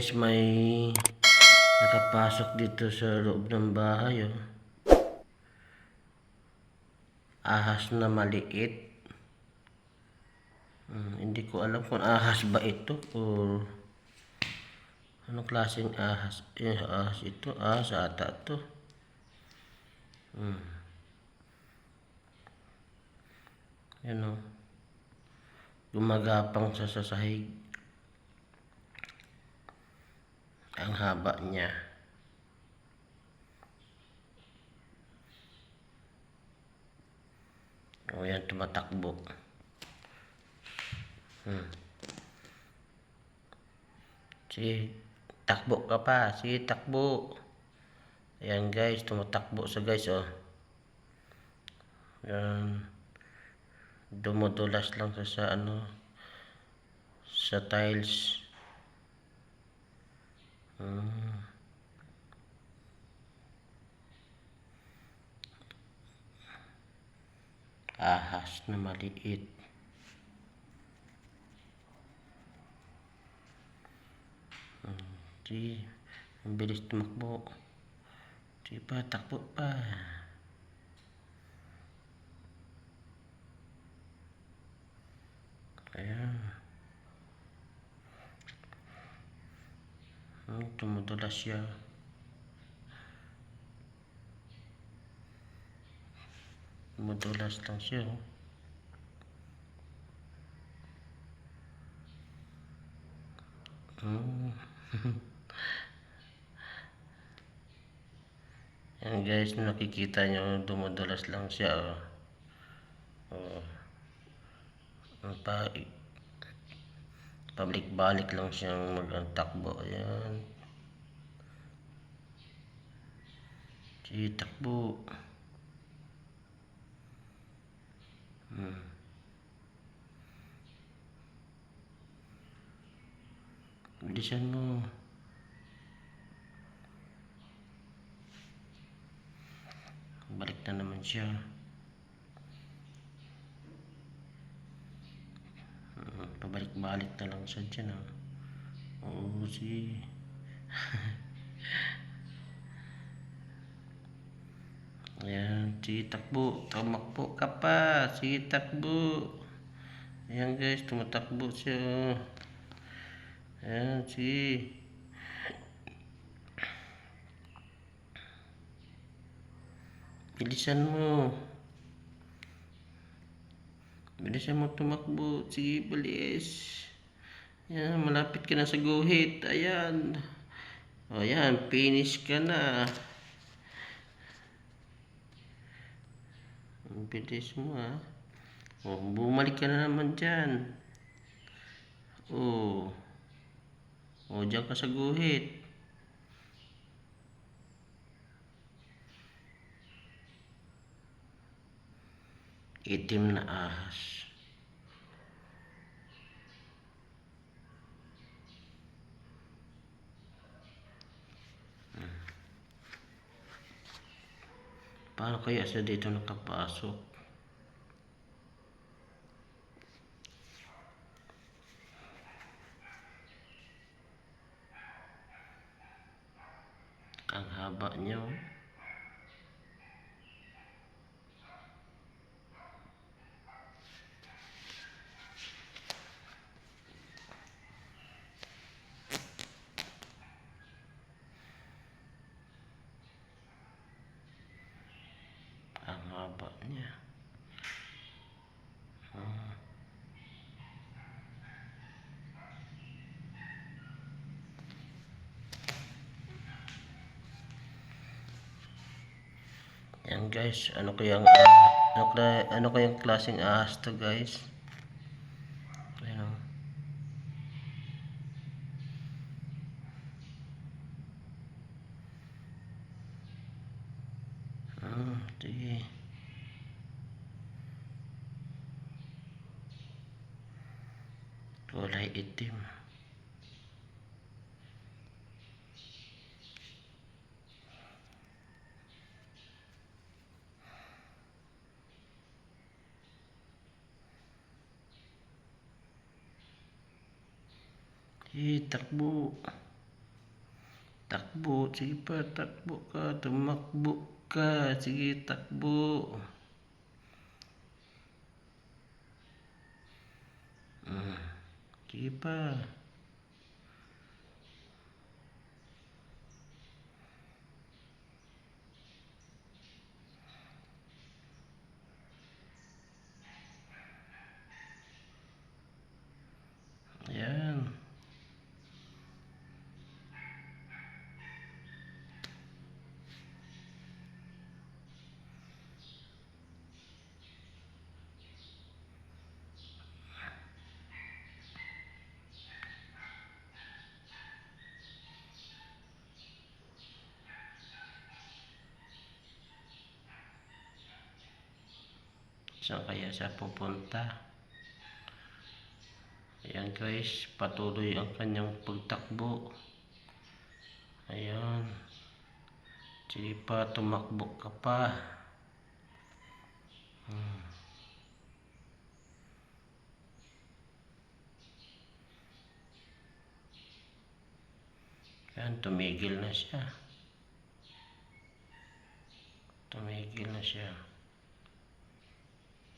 guys, may nakapasok dito sa loob ng bahay oh. Ahas na maliit. Hmm, hindi ko alam kung ahas ba ito o anong klaseng ahas. Eh, ahas ito, ahas ata to. Hmm. Yan oh. Gumagapang sa sasahig. Ang haba niya. O yan, tumatakbo. Hmm. Sige, takbo ka pa. Sige, takbo. Ayan guys, tumatakbo sa guys oh. Yan. Dumudulas lang sa, sa ano sa tiles. Hmm. Ahas na maliit. Hmm. Sige, ang bilis tumakbo. Sige pa, takbo pa. Ayan. Tumudulas siya. Tumudulas lang siya. oh. Hmm. Yan guys, nakikita nyo, dumudulas lang siya. Oh. Oh. Pa pabalik-balik lang siyang mag-takbo. Ayan. Sige, takbo. Hmm. Bilisan mo. Balik na naman siya. Hmm, Pabalik-balik na lang siya dyan ah. Oo, si... Ayan, sige takbo. Tumakbo ka pa. Sige takbo. Ayan guys, tumatakbo siya. oh. Ayan, sige. Bilisan mo. Bilisan mo tumakbo. Sige, bilis. Ayan, malapit ka na sa guhit. Ayan. Ayan, finish ka na. Ang bilis mo, ha. O, bumalik ka na naman dyan. O. O, dyan ka sa guhit. Itim na ahas. Paano kaya siya dito nakapasok? Ang haba niya. Ah. Yan guys, ano kayang ah, ano, kaya, ano kayang klaseng ahas to guys? Ayan o. Ah, sige. Kulay itim. Eh, takbo. Takbo. Sige pa, takbo ka. Tumakbo ka. Sige, takbo. Mm. Sige pa. Ayan. Saan kaya siya pupunta? Ayan guys, patuloy ang kanyang pagtakbo. Ayan. Sige pa, tumakbo ka pa. Hmm. Ayan, tumigil na siya. Tumigil na siya.